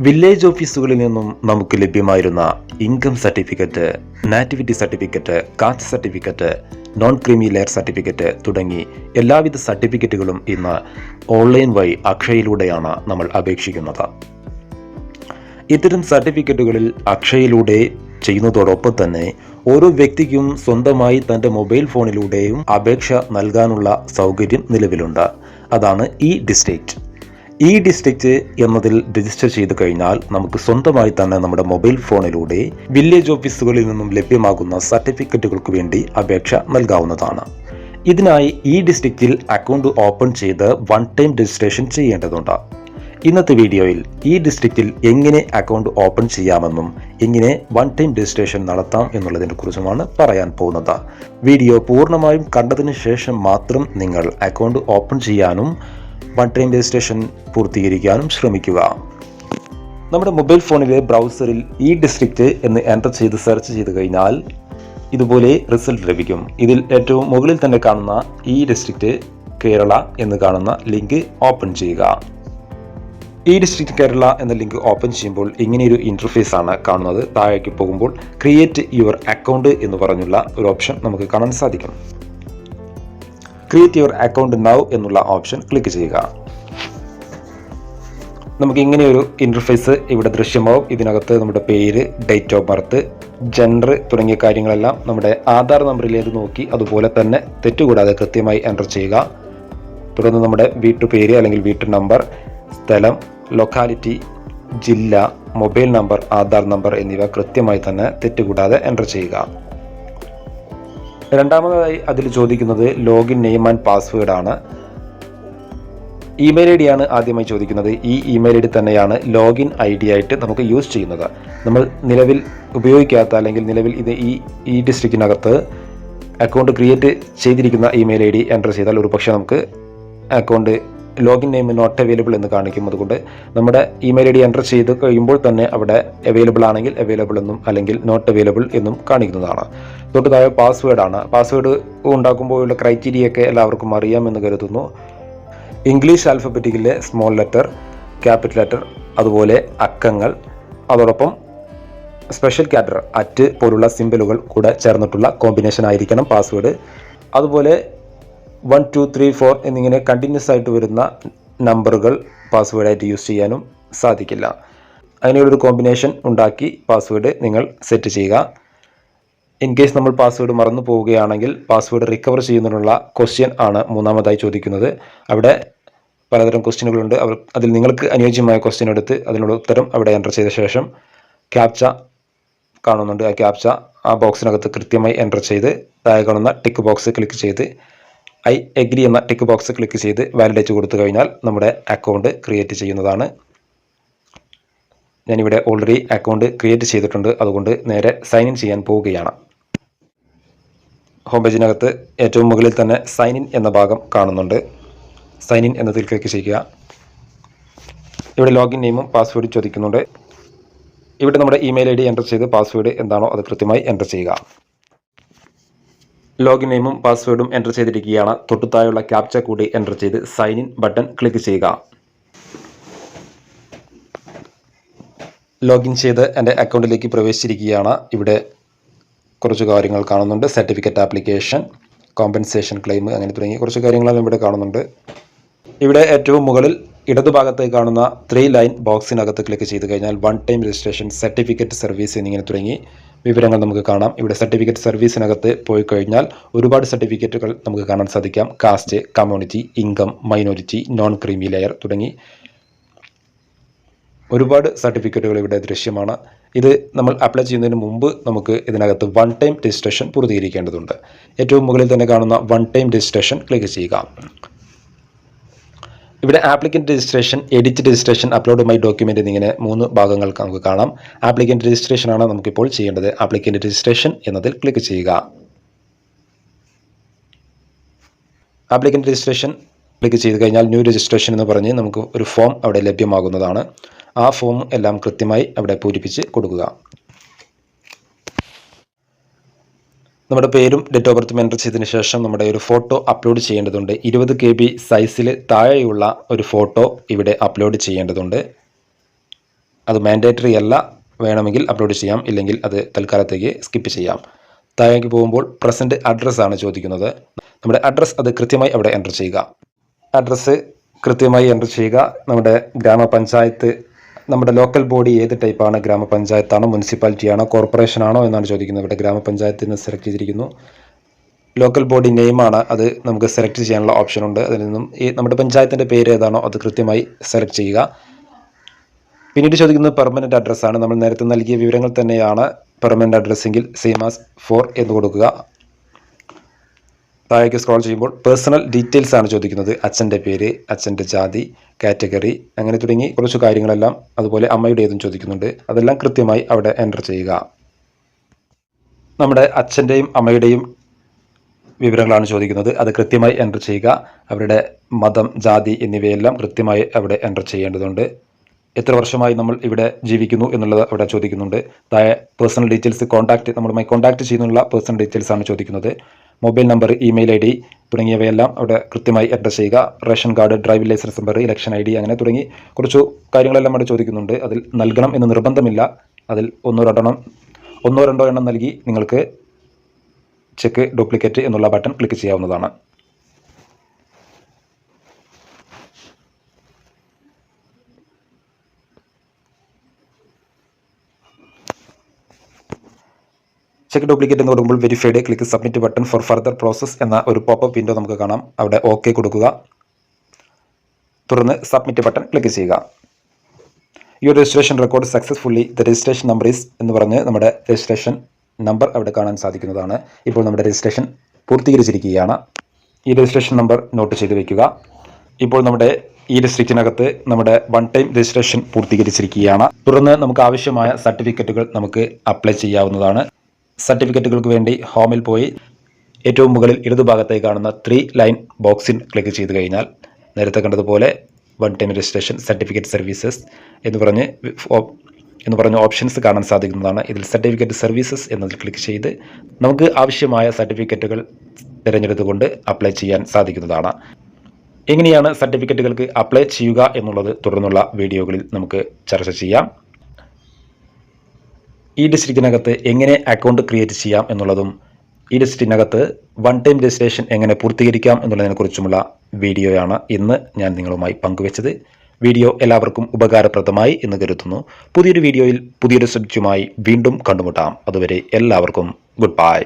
Village ഓഫീസുകളിൽ നിന്നും നമുക്ക് ലഭ്യമായിരുന്ന income certificate nativity certificate caste certificate non creamy layer certificate തുടങ്ങി എല്ലാവിധ സർട്ടിഫിക്കറ്റുകളും ഇന്ന് ഓൺലൈൻ വഴി അക്ഷയയിലൂടെയാണ് നമ്മൾ അപേക്ഷിക്കുന്നത്. ഇത്തരം സർട്ടിഫിക്കറ്റുകളിൽ അക്ഷയയിലൂടെ ചെയ്യുന്നതോടൊപ്പം തന്നെ ഓരോ വ്യക്തിക്കും സ്വന്തമായി തന്റെ മൊബൈൽ ഫോണിലൂടെയും അപേക്ഷ നൽകാനുള്ള സൗകര്യം നിലവിലുണ്ട്. അതാണ് ഈ ഡിസ്ട്രിക്റ്റ് ഈ ഡിസ്ട്രിക്റ്റ് എന്നതിൽ രജിസ്റ്റർ ചെയ്തു കഴിഞ്ഞാൽ നമുക്ക് സ്വന്തമായി തന്നെ നമ്മുടെ മൊബൈൽ ഫോണിലൂടെ വില്ലേജ് ഓഫീസുകളിൽ നിന്നും ലഭ്യമാകുന്ന സർട്ടിഫിക്കറ്റുകൾക്ക് വേണ്ടി അപേക്ഷ നൽകാവുന്നതാണ്. ഇതിനായി ഈ ഡിസ്ട്രിക്റ്റിൽ അക്കൗണ്ട് ഓപ്പൺ ചെയ്ത് വൺ ടൈം രജിസ്ട്രേഷൻ ചെയ്യേണ്ടതുണ്ട്. ഇന്നത്തെ വീഡിയോയിൽ ഈ ഡിസ്ട്രിക്റ്റിൽ എങ്ങനെ അക്കൗണ്ട് ഓപ്പൺ ചെയ്യാമെന്നും എങ്ങനെ വൺ ടൈം രജിസ്ട്രേഷൻ നടത്താം എന്നുള്ളതിനെ കുറിച്ചുമാണ് പറയാൻ പോകുന്നത്. വീഡിയോ പൂർണമായും കണ്ടതിന് ശേഷം മാത്രം നിങ്ങൾ അക്കൗണ്ട് ഓപ്പൺ ചെയ്യാനും വൺ രജിസ്ട്രേഷൻ പൂർത്തീകരിക്കാനും ശ്രമിക്കുക. നമ്മുടെ മൊബൈൽ ഫോണിലെ ബ്രൗസറിൽ ഈ ഡിസ്ട്രിക്റ്റ് എന്ന് എന്റർ ചെയ്ത് സെർച്ച് ചെയ്ത് കഴിഞ്ഞാൽ ഇതുപോലെ റിസൾട്ട് ലഭിക്കും. ഇതിൽ ഏറ്റവും മുകളിൽ തന്നെ കാണുന്ന ഈ ഡിസ്ട്രിക്റ്റ് കേരള എന്ന് കാണുന്ന ലിങ്ക് ഓപ്പൺ ചെയ്യുക. ഈ ഡിസ്ട്രിക്ട് കേരള എന്ന ലിങ്ക് ഓപ്പൺ ചെയ്യുമ്പോൾ ഇങ്ങനെയൊരു ഇന്റർഫേസ് ആണ് കാണുന്നത്. താഴേക്ക് പോകുമ്പോൾ ക്രിയേറ്റ് യുവർ അക്കൗണ്ട് എന്ന് പറഞ്ഞുള്ള ഒരു ഓപ്ഷൻ നമുക്ക് കാണാൻ സാധിക്കും. ക്രിയേറ്റ് യുവർ അക്കൗണ്ട് നൗ എന്നുള്ള ഓപ്ഷൻ ക്ലിക്ക് ചെയ്യുക. നമുക്ക് ഇങ്ങനെയൊരു ഇന്റർഫേസ് ഇവിടെ ദൃശ്യമാവും. ഇതിനകത്ത് നമ്മുടെ പേര് ഡേറ്റ് ഓഫ് ബർത്ത് ജെൻഡർ തുടങ്ങിയ കാര്യങ്ങളെല്ലാം നമ്മുടെ ആധാർ നമ്പറിലേക്ക് നോക്കി അതുപോലെ തന്നെ തെറ്റുകൂടാതെ കൃത്യമായി എന്റർ ചെയ്യുക. തുടർന്ന് നമ്മുടെ വീട്ടുപേര് അല്ലെങ്കിൽ വീട്ടു നമ്പർ സ്ഥലം ലൊക്കാലിറ്റി ജില്ല മൊബൈൽ നമ്പർ ആധാർ നമ്പർ എന്നിവ കൃത്യമായി തന്നെ തെറ്റുകൂടാതെ എന്റർ ചെയ്യുക. രണ്ടാമതായി അതിൽ ചോദിക്കുന്നത് ലോഗിൻ നെയിം ആൻഡ് പാസ്വേഡ് ആണ്. ഇമെയിൽ ഐ ഡി ആണ് ആദ്യമായി ചോദിക്കുന്നത്. ഈ ഇമെയിൽ ഐ ഡി തന്നെയാണ് ലോഗിൻ ഐ ഡി ആയിട്ട് നമുക്ക് യൂസ് ചെയ്യുന്നത്. നമ്മൾ നിലവിൽ ഉപയോഗിക്കാത്ത അല്ലെങ്കിൽ നിലവിൽ ഇത് ഈ ഈ ഡിസ്ട്രിക്റ്റിനകത്ത് അക്കൗണ്ട് ക്രിയേറ്റ് ചെയ്തിരിക്കുന്ന ഇമെയിൽ ഐ ഡി എന്റർ ചെയ്താൽ ഒരു പക്ഷേ നമുക്ക് account login name not available എന്ന് കാണിക്കും അതുകൊണ്ട് നമ്മുടെ ഇമെയിൽ ഐ ഡി എന്റർ ചെയ്ത് കഴിയുമ്പോൾ തന്നെ അവിടെ അവൈലബിൾ ആണെങ്കിൽ അവൈലബിൾ എന്നും അല്ലെങ്കിൽ നോട്ട് അവൈലബിൾ എന്നും കാണിക്കുന്നതാണ്. തൊട്ട് താഴെ പാസ്വേഡ് ആണ്. പാസ്വേഡ് ഉണ്ടാക്കുമ്പോഴുള്ള ക്രൈറ്റീരിയ ഒക്കെ എല്ലാവർക്കും അറിയാമെന്ന് കരുതുന്നു. ഇംഗ്ലീഷ് ആൽഫബറ്റിക്കിലെ സ്മോൾ ലെറ്റർ ക്യാപിറ്റൽ ലെറ്റർ അതുപോലെ അക്കങ്ങൾ അതോടൊപ്പം സ്പെഷ്യൽ ക്യാറ്റർ അറ്റ് പോലുള്ള സിമ്പലുകൾ കൂടെ ചേർന്നിട്ടുള്ള കോമ്പിനേഷൻ ആയിരിക്കണം പാസ്വേഡ് അതുപോലെ വൺ ടു ത്രീ ഫോർ എന്നിങ്ങനെ കണ്ടിന്യൂസ് ആയിട്ട് വരുന്ന നമ്പറുകൾ പാസ്വേഡായിട്ട് യൂസ് ചെയ്യാനും സാധിക്കില്ല. അതിനുള്ളൊരു കോമ്പിനേഷൻ ഉണ്ടാക്കി പാസ്വേഡ് നിങ്ങൾ സെറ്റ് ചെയ്യുക. ഇൻ കേസ് നമ്മൾ പാസ്വേഡ് മറന്നു പോവുകയാണെങ്കിൽ പാസ്വേഡ് റിക്കവർ ചെയ്യുന്നതിനുള്ള ക്വസ്റ്റ്യൻ ആണ് മൂന്നാമതായി ചോദിക്കുന്നത്. അവിടെ പലതരം ക്വസ്റ്റ്യനുകളുണ്ട് അവർ അതിൽ നിങ്ങൾക്ക് അനുയോജ്യമായ ക്വസ്റ്റ്യൻ എടുത്ത് അതിനുള്ള ഉത്തരം അവിടെ എന്റർ ചെയ്ത ശേഷം ക്യാപ്ച കാണുന്നുണ്ട്. ആ ക്യാപ്ച ആ ബോക്സിനകത്ത് കൃത്യമായി എന്റർ ചെയ്ത് താഴെ കാണുന്ന ടിക്ക് ബോക്സ് ക്ലിക്ക് ചെയ്ത് ഐ എഗ്രി എന്ന ടിക്ക് ബോക്സ് ക്ലിക്ക് ചെയ്ത് വാലിഡേറ്റ് കൊടുത്തു കഴിഞ്ഞാൽ നമ്മുടെ അക്കൗണ്ട് ക്രിയേറ്റ് ചെയ്യുന്നതാണ്. ഞാനിവിടെ ഓൾറെഡി അക്കൗണ്ട് ക്രിയേറ്റ് ചെയ്തിട്ടുണ്ട്. അതുകൊണ്ട് നേരെ സൈൻ ഇൻ ചെയ്യാൻ പോവുകയാണ്. ഹോം പേജിനകത്ത് ഏറ്റവും മുകളിൽ തന്നെ സൈൻ ഇൻ എന്ന ഭാഗം കാണുന്നുണ്ട്. സൈൻ ഇൻ എന്നതിൽ ക്ലിക്ക് ചെയ്യുക. ഇവിടെ ലോഗിൻ നെയിമും പാസ്വേഡും ചോദിക്കുന്നുണ്ട്. ഇവിടെ നമ്മുടെ ഇമെയിൽ ഐ ഡി എന്റർ ചെയ്ത് പാസ്വേഡ് എന്താണോ അത് കൃത്യമായി എന്റർ ചെയ്യുക. ലോഗിൻ നെയിമും പാസ്വേഡും എന്റർ ചെയ്തിരിക്കുകയാണ്. തൊട്ടുത്തായുള്ള ക്യാപ്ച കൂടി എന്റർ ചെയ്ത് സൈൻ ഇൻ ബട്ടൺ ക്ലിക്ക് ചെയ്യുക. ലോഗിൻ ചെയ്ത് എന്റെ അക്കൗണ്ടിലേക്ക് പ്രവേശിച്ചിരിക്കുകയാണ്. ഇവിടെ കുറച്ച് കാര്യങ്ങൾ കാണുന്നുണ്ട്. സർട്ടിഫിക്കറ്റ് ആപ്ലിക്കേഷൻ കോമ്പൻസേഷൻ ക്ലെയിം അങ്ങനെ തുടങ്ങി കുറച്ച് കാര്യങ്ങളെല്ലാം ഇവിടെ കാണുന്നുണ്ട്. ഇവിടെ ഏറ്റവും മുകളിൽ ഇടതുഭാഗത്ത് കാണുന്ന ത്രീ ലൈൻ ബോക്സിനകത്ത് ക്ലിക്ക് ചെയ്ത് കഴിഞ്ഞാൽ one time registration certificate service എന്നിങ്ങനെ തുടങ്ങി. വിവരങ്ങൾ നമുക്ക് കാണാം. ഇവിടെ സർട്ടിഫിക്കറ്റ് സർവീസിനകത്ത് പോയി കഴിഞ്ഞാൽ ഒരുപാട് സർട്ടിഫിക്കറ്റുകൾ നമുക്ക് കാണാൻ സാധിക്കാം. Caste community income minority non creamy layer തുടങ്ങി ഒരുപാട് സർട്ടിഫിക്കറ്റുകൾ ഇവിടെ ദൃശ്യമാണ്. ഇത് നമ്മൾ അപ്ലൈ ചെയ്യുന്നതിന് മുമ്പ് നമുക്ക് ഇതിനകത്ത് വൺ ടൈം രജിസ്ട്രേഷൻ പൂർത്തീകരിക്കേണ്ടതുണ്ട്. ഏറ്റവും മുകളിൽ തന്നെ കാണുന്ന വൺ ടൈം രജിസ്ട്രേഷൻ ക്ലിക്ക് ചെയ്യുക. ഇവിടെ applicant registration edit registration upload my document എന്നിങ്ങനെ മൂന്ന് ഭാഗങ്ങൾ നമുക്ക് കാണാം. ആപ്ലിക്കന്റ് രജിസ്ട്രേഷൻ ആണ് നമുക്കിപ്പോൾ ചെയ്യേണ്ടത്. ആപ്ലിക്കന്റ് രജിസ്ട്രേഷൻ എന്നതിൽ ക്ലിക്ക് ചെയ്യുക. ആപ്ലിക്കന്റ് രജിസ്ട്രേഷൻ ക്ലിക്ക് ചെയ്ത് കഴിഞ്ഞാൽ ന്യൂ രജിസ്ട്രേഷൻ എന്ന് പറഞ്ഞ് നമുക്ക് ഒരു ഫോം അവിടെ ലഭ്യമാകുന്നതാണ്. ആ ഫോം എല്ലാം കൃത്യമായി അവിടെ പൂരിപ്പിച്ച് കൊടുക്കുക. നമ്മുടെ പേരും ഡേറ്റ് ഓഫ് ബർത്ത് എന്റർ ചെയ്തതിന് ശേഷം നമ്മുടെ ഒരു ഫോട്ടോ അപ്ലോഡ് ചെയ്യേണ്ടതുണ്ട്. ഇരുപത് കെ ബി സൈസിൽ താഴെയുള്ള ഒരു ഫോട്ടോ ഇവിടെ അപ്ലോഡ് ചെയ്യേണ്ടതുണ്ട്. അത് മാൻഡേറ്ററി അല്ല വേണമെങ്കിൽ അപ്ലോഡ് ചെയ്യാം. ഇല്ലെങ്കിൽ അത് തൽക്കാലത്തേക്ക് സ്കിപ്പ് ചെയ്യാം. താഴേക്ക് പോകുമ്പോൾ പ്രസന്റ് അഡ്രസ്സാണ് ചോദിക്കുന്നത്. നമ്മുടെ അഡ്രസ്സ് അത് കൃത്യമായി അവിടെ എന്റർ ചെയ്യുക. അഡ്രസ്സ് കൃത്യമായി എന്റർ ചെയ്യുക. നമ്മുടെ ഗ്രാമപഞ്ചായത്ത് നമ്മുടെ ലോക്കൽ ബോഡി ഏത് ടൈപ്പാണ് ഗ്രാമപഞ്ചായത്താണോ മുനിസിപ്പാലിറ്റിയാണോ കോർപ്പറേഷനാണോ എന്നാണ് ചോദിക്കുന്നത്. ഇവിടെ ഗ്രാമപഞ്ചായത്തിന് സെലക്ട് ചെയ്തിരിക്കുന്നു. ലോക്കൽ ബോഡി നെയിമാണ് അത് നമുക്ക് സെലക്ട് ചെയ്യാനുള്ള ഓപ്ഷൻ ഉണ്ട്. അതിൽ നിന്നും ഈ നമ്മുടെ പഞ്ചായത്തിന്റെ പേര് ഏതാണോ അത് കൃത്യമായി സെലക്ട് ചെയ്യുക. പിന്നീട് ചോദിക്കുന്നത് പെർമനന്റ് അഡ്രസ്സാണ് നമ്മൾ നേരത്തെ നൽകിയ വിവരങ്ങൾ തന്നെയാണ് പെർമനന്റ് അഡ്രസ്സെങ്കിൽ സീമാസ് ഫോർ എന്ന് കൊടുക്കുക. താഴേക്ക് സ്ക്രോൾ ചെയ്യുമ്പോൾ പേഴ്സണൽ ഡീറ്റെയിൽസ് ആണ് ചോദിക്കുന്നത്. അച്ഛന്റെ പേര് അച്ഛന്റെ ജാതി കാറ്റഗറി അങ്ങനെ തുടങ്ങി കുറച്ച് കാര്യങ്ങളെല്ലാം അതുപോലെ അമ്മയുടേതും ചോദിക്കുന്നുണ്ട്. അതെല്ലാം കൃത്യമായി അവിടെ എന്റർ ചെയ്യുക. നമ്മുടെ അച്ഛന്റെയും അമ്മയുടെയും വിവരങ്ങളാണ് ചോദിക്കുന്നത്. അത് കൃത്യമായി എന്റർ ചെയ്യുക. അവരുടെ മതം ജാതി എന്നിവയെല്ലാം കൃത്യമായി അവിടെ എന്റർ ചെയ്യേണ്ടതുണ്ട്. എത്ര വർഷമായി നമ്മൾ ഇവിടെ ജീവിക്കുന്നു എന്നുള്ളത് അവിടെ ചോദിക്കുന്നുണ്ട്. താഴെ പേഴ്സണൽ ഡീറ്റെയിൽസ് കോൺടാക്റ്റ് നമ്മളുമായി കോൺടാക്റ്റ് ചെയ്യുന്നുള്ള പേഴ്സണൽ ഡീറ്റെയിൽസ് ആണ് ചോദിക്കുന്നത്. Mobile number email I D തുടങ്ങിയവയെല്ലാം അവിടെ കൃത്യമായി എന്റർ ചെയ്യുക. Ration card driving licence number election I D അങ്ങനെ തുടങ്ങി കുറച്ചു കാര്യങ്ങളെല്ലാം അവിടെ ചോദിക്കുന്നുണ്ട്. അതിൽ നൽകണം എന്ന് നിർബന്ധമില്ല. അതിൽ ഒന്നോ രണ്ടെണ്ണം ഒന്നോ രണ്ടോ എണ്ണം നൽകി നിങ്ങൾക്ക് ചെക്ക് ഡ്യൂപ്ലിക്കേറ്റ് എന്നുള്ള ബട്ടൺ ക്ലിക്ക് ചെയ്യാവുന്നതാണ്. ചെക്ക് ഡ്യൂപ്ലിക്കേറ്റ് എന്ന് പറയുമ്പോൾ verified click submit button for further process എന്ന ഒരു പോപ്പപ്പ് വിൻഡോ നമുക്ക് കാണാം. അവിടെ ഓക്കെ കൊടുക്കുക. തുടർന്ന് സബ്മിറ്റ് ബട്ടൺ ക്ലിക്ക് ചെയ്യുക. Your registration record successfully the registration number is എന്ന് പറഞ്ഞ് നമ്മുടെ രജിസ്ട്രേഷൻ നമ്പർ അവിടെ കാണാൻ സാധിക്കുന്നതാണ്. ഇപ്പോൾ നമ്മുടെ രജിസ്ട്രേഷൻ പൂർത്തീകരിച്ചിരിക്കുകയാണ്. ഈ രജിസ്ട്രേഷൻ നമ്പർ നോട്ട് ചെയ്ത് വയ്ക്കുക ഇപ്പോൾ നമ്മുടെ ഈ ഡിസ്ട്രിക്റ്റിനകത്ത് നമ്മുടെ വൺ ടൈം രജിസ്ട്രേഷൻ പൂർത്തീകരിച്ചിരിക്കുകയാണ്. തുടർന്ന് നമുക്ക് ആവശ്യമായ സർട്ടിഫിക്കറ്റുകൾ നമുക്ക് അപ്ലൈ ചെയ്യാവുന്നതാണ്. സർട്ടിഫിക്കറ്റുകൾക്ക് വേണ്ടി ഹോമിൽ പോയി ഏറ്റവും മുകളിൽ ഇടതുഭാഗത്തായി കാണുന്ന ത്രീ ലൈൻ ബോക്സിൻ ക്ലിക്ക് ചെയ്ത് കഴിഞ്ഞാൽ നേരത്തെ കണ്ടതുപോലെ one time registration certificate services എന്ന് പറഞ്ഞ് എന്ന് പറഞ്ഞ ഓപ്ഷൻസ് കാണാൻ സാധിക്കുന്നതാണ്. ഇതിൽ സർട്ടിഫിക്കറ്റ് സർവീസസ് എന്നതിൽ ക്ലിക്ക് ചെയ്ത് നമുക്ക് ആവശ്യമായ സർട്ടിഫിക്കറ്റുകൾ തിരഞ്ഞെടുത്തുകൊണ്ട് അപ്ലൈ ചെയ്യാൻ സാധിക്കുന്നതാണ്. എങ്ങനെയാണ് സർട്ടിഫിക്കറ്റുകൾക്ക് അപ്ലൈ ചെയ്യുക എന്നുള്ളത് തുടർന്നുള്ള വീഡിയോകളിൽ നമുക്ക് ചർച്ച ചെയ്യാം. ഈ ഡിസ്ട്രിക്റ്റിനകത്ത് എങ്ങനെ അക്കൗണ്ട് ക്രിയേറ്റ് ചെയ്യാം എന്നുള്ളതും ഈ ഡിസ്ട്രിക്റ്റിനകത്ത് വൺ ടൈം രജിസ്ട്രേഷൻ എങ്ങനെ പൂർത്തീകരിക്കാം എന്നുള്ളതിനെക്കുറിച്ചുമുള്ള വീഡിയോയാണ് ഇന്ന് ഞാൻ നിങ്ങളുമായി പങ്കുവച്ചത്. വീഡിയോ എല്ലാവർക്കും ഉപകാരപ്രദമായി എന്ന് കരുതുന്നു. പുതിയൊരു വീഡിയോയിൽ പുതിയൊരു സബ്ജക്റ്റുമായി വീണ്ടും കണ്ടുമുട്ടാം. അതുവരെ എല്ലാവർക്കും ഗുഡ് ബൈ